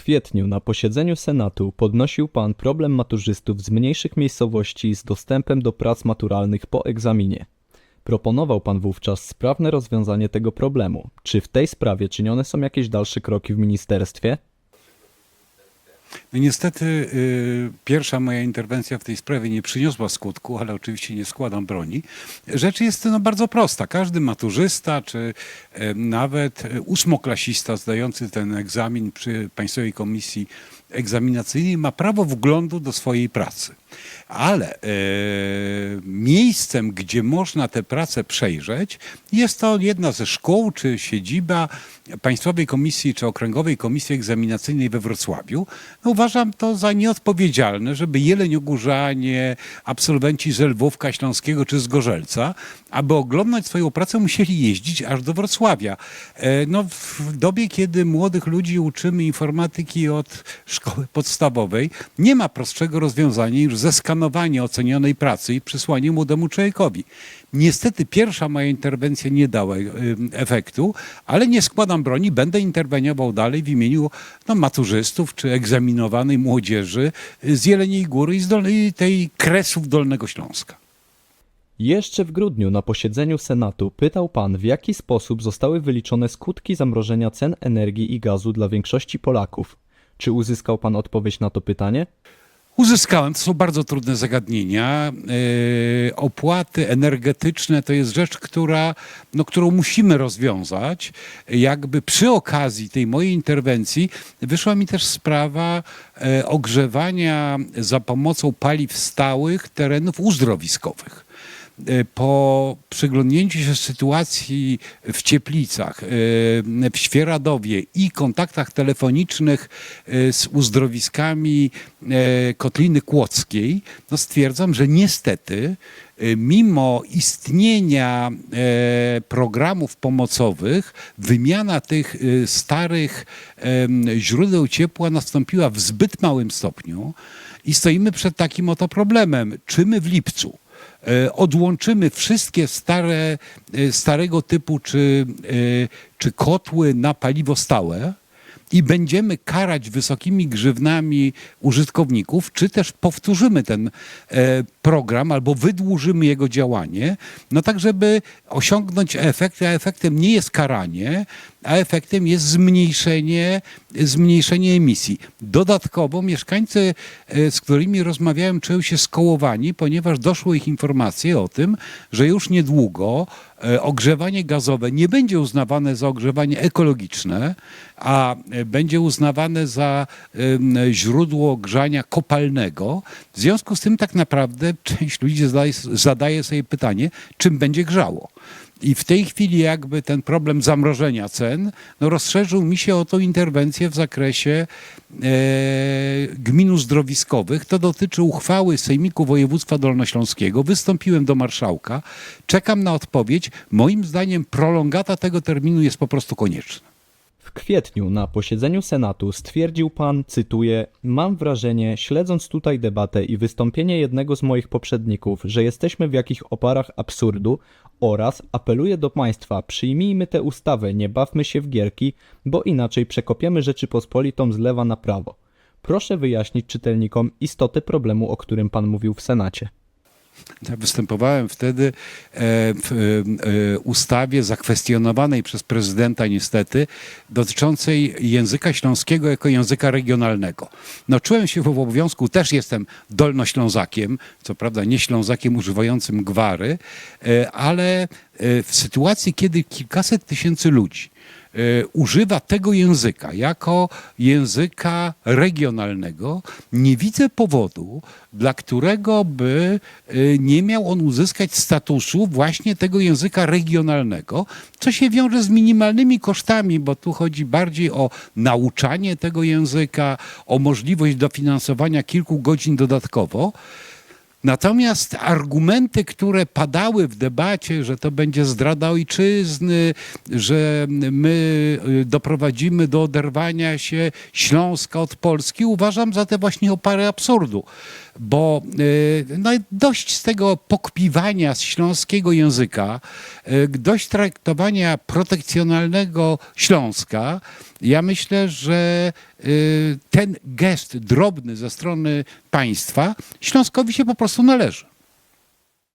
kwietniu na posiedzeniu Senatu podnosił pan problem maturzystów z mniejszych miejscowości z dostępem do prac maturalnych po egzaminie. Proponował pan wówczas sprawne rozwiązanie tego problemu. Czy w tej sprawie czynione są jakieś dalsze kroki w ministerstwie? No niestety y, pierwsza moja interwencja w tej sprawie nie przyniosła skutku, ale oczywiście nie składam broni. Rzecz jest no, bardzo prosta. Każdy maturzysta, czy y, nawet ósmoklasista zdający ten egzamin przy Państwowej Komisji Egzaminacyjnej ma prawo wglądu do swojej pracy. Ale e, miejscem, gdzie można tę pracę przejrzeć, jest to jedna ze szkół czy siedziba Państwowej Komisji czy Okręgowej Komisji Egzaminacyjnej we Wrocławiu. No, uważam to za nieodpowiedzialne, żeby Jeleniogórzanie, absolwenci z Lwówka Śląskiego czy z Gorzelca, aby oglądać swoją pracę, musieli jeździć aż do Wrocławia. E, No, w dobie, kiedy młodych ludzi uczymy informatyki od szkoły podstawowej, nie ma prostszego rozwiązania niż zeskanowanie ocenionej pracy i przysłanie młodemu człowiekowi. Niestety pierwsza moja interwencja nie dała y, efektu, ale nie składam broni, będę interweniował dalej w imieniu no, maturzystów czy egzaminowanej młodzieży z Jeleniej Góry i z dolnej, tej Kresów Dolnego Śląska. Jeszcze w grudniu na posiedzeniu Senatu pytał pan, w jaki sposób zostały wyliczone skutki zamrożenia cen energii i gazu dla większości Polaków. Czy uzyskał pan odpowiedź na to pytanie? Uzyskałem, to są bardzo trudne zagadnienia. Yy, opłaty energetyczne to jest rzecz, która, no, którą musimy rozwiązać. Jakby przy okazji tej mojej interwencji wyszła mi też sprawa e, ogrzewania za pomocą paliw stałych terenów uzdrowiskowych. E, po przyglądnięciu się sytuacji w Cieplicach, e, w Świeradowie i kontaktach telefonicznych e, z uzdrowiskami Kotliny Kłodzkiej, no stwierdzam, że niestety mimo istnienia programów pomocowych, wymiana tych starych źródeł ciepła nastąpiła w zbyt małym stopniu i stoimy przed takim oto problemem. Czy my w lipcu odłączymy wszystkie stare, e, starego typu czy, e, czy kotły na paliwo stałe i będziemy karać wysokimi grzywnami użytkowników, czy też powtórzymy ten e, program albo wydłużymy jego działanie, no tak, żeby osiągnąć efekt, a efektem nie jest karanie, a efektem jest zmniejszenie, zmniejszenie emisji. Dodatkowo mieszkańcy, e, z którymi rozmawiałem, czują się skołowani, ponieważ doszło ich informacje o tym, że już niedługo e, ogrzewanie gazowe nie będzie uznawane za ogrzewanie ekologiczne, a e, będzie uznawane za źródło grzania kopalnego. W związku z tym tak naprawdę część ludzi zadaje sobie pytanie, czym będzie grzało. I w tej chwili jakby ten problem zamrożenia cen no rozszerzył mi się o tą interwencję w zakresie e, gmin uzdrowiskowych. To dotyczy uchwały Sejmiku Województwa Dolnośląskiego. Wystąpiłem do marszałka. Czekam na odpowiedź. Moim zdaniem prolongata tego terminu jest po prostu konieczna. W kwietniu na posiedzeniu Senatu stwierdził pan, cytuję: Mam wrażenie, śledząc tutaj debatę i wystąpienie jednego z moich poprzedników, że jesteśmy w jakichś oparach absurdu oraz apeluję do państwa, przyjmijmy tę ustawę, nie bawmy się w gierki, bo inaczej przekopiemy Rzeczypospolitą z lewa na prawo. Proszę wyjaśnić czytelnikom istotę problemu, o którym pan mówił w Senacie. Występowałem wtedy e, w e, ustawie zakwestionowanej przez prezydenta niestety dotyczącej języka śląskiego jako języka regionalnego. No czułem się w obowiązku, też jestem dolnoślązakiem, co prawda nie ślązakiem używającym gwary, e, ale e, w sytuacji, kiedy kilkaset tysięcy ludzi e, używa tego języka jako języka regionalnego, nie widzę powodu, dla którego by e, nie miał on uzyskać statusu właśnie tego języka regionalnego, co się wiąże z minimalnymi kosztami, bo tu chodzi bardziej o nauczanie tego języka, o możliwość dofinansowania kilku godzin dodatkowo. Natomiast argumenty, które padały w debacie, że to będzie zdrada ojczyzny, że my y, doprowadzimy do oderwania się Śląska od Polski, uważam za te właśnie opary absurdu. Bo y, no, dość z tego pokpiwania z śląskiego języka, y, dość traktowania protekcjonalnego Śląska, Ja myślę, że ten gest drobny ze strony państwa Śląskowi się po prostu należy.